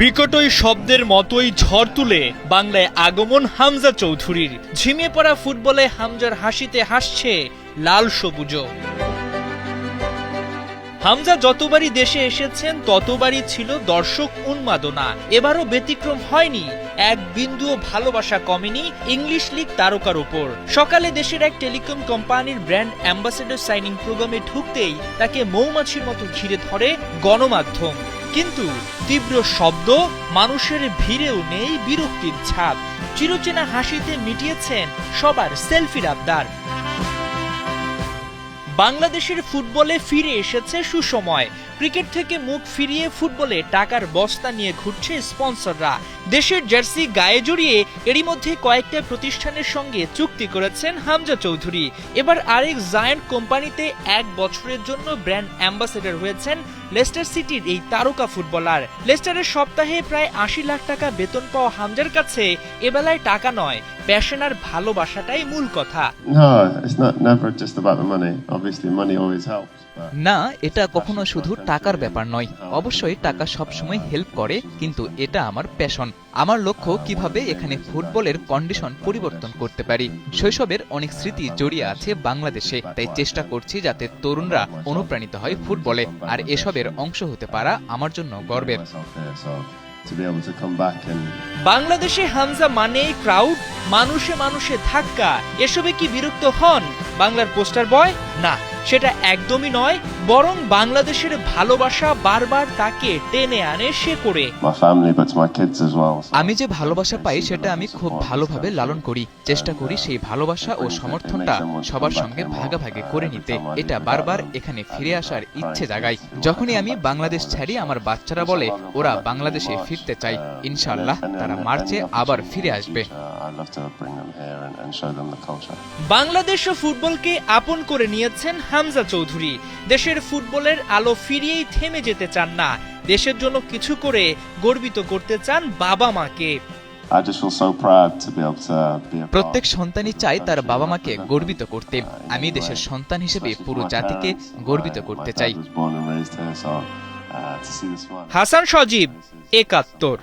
বিকট ওই শব্দের মতোই ঝড় তুলে বাংলায় আগমন হামজা চৌধুরীর। ঝিমিয়ে পড়া ফুটবলে হামজার হাসিতে হাসছে লাল সবুজও। হামজা যতবারই দেশে এসেছেন, ততবারই ছিল দর্শক উন্মাদনা। এবারও ব্যতিক্রম হয়নি, এক বিন্দুও ভালোবাসা কমেনি ইংলিশ লিগ তারকার উপর সকালে দেশের এক টেলিকম কোম্পানির ব্র্যান্ড অ্যাম্বাসেডর সাইনিং প্রোগ্রামে ঢুকতেই তাকে মৌমাছির মতো ঘিরে ধরে গণমাধ্যম। কিন্তু তীব্র শব্দ মানুষের ভিড়েও নেই বিরক্তির ছাপ। চিরচেনা হাসিতে মিটিয়েছেন সবার সেলফির আবদার। বাংলাদেশের ফুটবলে ফিরে এসেছে সুসময়। ক্রিকেট থেকে মুখ ফিরিয়ে ফুটবলে টাকার বস্তা নিয়ে ঘুরছে স্পন্সররা। দেশের জার্সি গায়ে জড়িয়ে এরই মধ্যে কয়েকটা প্রতিষ্ঠানের সঙ্গে চুক্তি করেছেন হামজা চৌধুরী। এবার আরেক জায়ান্ট কোম্পানিতে এক বছরের জন্য ব্র্যান্ড অ্যাম্বাসেডর হয়েছেন লেস্টার সিটির এই তারকা ফুটবলার। লেস্টারের সপ্তাহে প্রায় আশি লাখ টাকা বেতন পাওয়া হামজার কাছে এবেলায় টাকা নয় প্যাশন আর ভালোবাসাটাই মূল কথা। No, it's not never just about the money. Obviously, money always helps. But না এটা কখনো শুধু টাকার ব্যাপার নয়। অবশ্যই টাকা সবসময় হেল্প করে কিন্তু এটা আমার প্যাশন আমার লক্ষ্য কীভাবে এখানে ফুটবলের কন্ডিশন পরিবর্তন করতে পারি। শৈশবের অনেক স্মৃতি জড়িয়ে আছে বাংলাদেশে তাই চেষ্টা করছি যাতে তরুণরা অনুপ্রাণিত হয় ফুটবলে আর এসবের অংশ হতে পারা আমার জন্য গর্বের। To be able to come back and বাংলাদেশে হামজা মানেই ক্রাউড মানুষে মানুষে ধাক্কা। এসবে কি বিরক্ত হন? বাংলার পোস্টার বয় না, সেটা একদমই নয়। বরং বাংলাদেশের ভালোবাসা বারবার তাকে টেনে আনে সে করে। আমি যে ভালোবাসা পাই সেটা আমি খুব ভালোভাবে লালন করি। চেষ্টা করি সেই ভালোবাসা ও সমর্থনটা সবার সঙ্গে ভাগাভাগি করে নিতে। এটা বারবার এখানে ফিরে আসার ইচ্ছে জাগায়। যখনই আমি বাংলাদেশ ছাড়ি আমার বাচ্চারা বলে ওরা বাংলাদেশে ফিরতে চাই ইনশাআল্লাহ তারা মার্চে আবার ফিরে আসবে. বাংলাদেশ ও ফুটবলকে আপন করে নিয়েছেন হামজা চৌধুরী। দেশের দেশের ফুটবলের আলো ফিরিয়েই থেমে যেতে চান না। দেশের জন্য কিছু করে গর্বিত করতে চান বাবা মাকে। প্রত্যেক সন্তানই চাই তার বাবা মাকে গর্বিত করতে। আমি দেশের সন্তান হিসেবে পুরো জাতিকে গর্বিত করতে চাই। হাসান সজীব একাত্তর